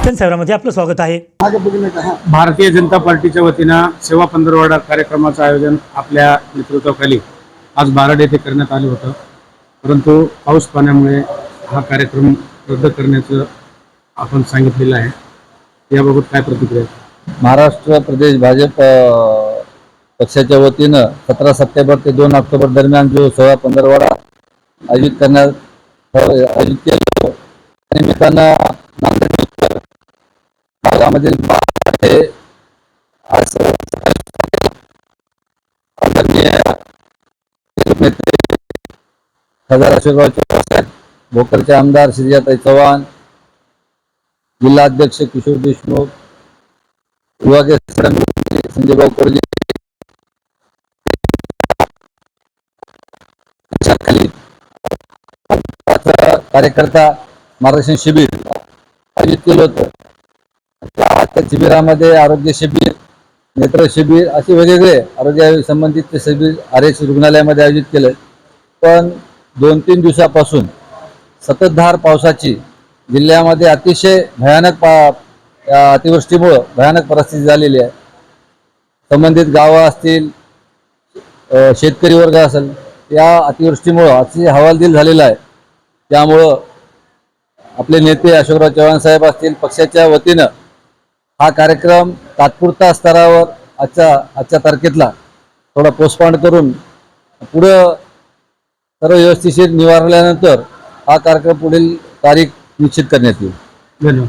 दर्शन सेवरामध्ये आपलं स्वागत आहे. भारतीय जनता पार्टीच्या वतीनं सेवा पंधरवाडा कार्यक्रमाचं आयोजन आपल्या नेतृत्वाखाली आज बारड येथे करण्यात आलं होतं. परंतु पाऊस पाण्यामुळे हा कार्यक्रम रद्द करण्याचं आपण सांगितलेलं आहे. याबाबत काय प्रतिक्रिया आहे? महाराष्ट्र प्रदेश भाजप पक्षाच्या वतीनं सतरा सप्टेंबर ते दोन ऑक्टोबर दरम्यान जो सोळा पंधरवाडा आयोजित करण्यात आयोजित केलं निमित्तानं भागामधील बाळ हे आज आदरणीय खासदार अशोकराव चव्हाण साहेब, भोकरचे आमदार श्रीजाताई चव्हाण जिल्हाध्यक्ष किशोर देशमुख विभागीय संजयभाऊ कोरजे कार्यकर्ता मार्गदर्शन शिबिर आयोजित केलं होतं. त्या शिबिरामध्ये आरोग्य शिबिर नेत्र शिबिर असे वेगवेगळे आरोग्य संबंधित शिबिर आर एस रुग्णालयामध्ये आयोजित केलं. पण दोन तीन दिवसापासून सततधार पावसाची जिल्ह्यामध्ये अतिशय भयानक पा अतिवृष्टीमुळं भयानक परिस्थिती झालेली आहे. संबंधित गावं असतील शेतकरी वर्ग असेल या अतिवृष्टीमुळं अतिशय हवालदिल झालेला आहे. त्यामुळं आपले नेते अशोकराव चव्हाण साहेब असतील पक्षाच्या वतीनं हा कार्यक्रम तात्पुरता स्तरावर आजच्या आजच्या तारखेतला थोडा पोस्टपॉन करून पुढं सर्व व्यवस्थिशीर निवारल्यानंतर हा कार्यक्रम पुढील तारीख निश्चित करण्यात येईल. धन्यवाद.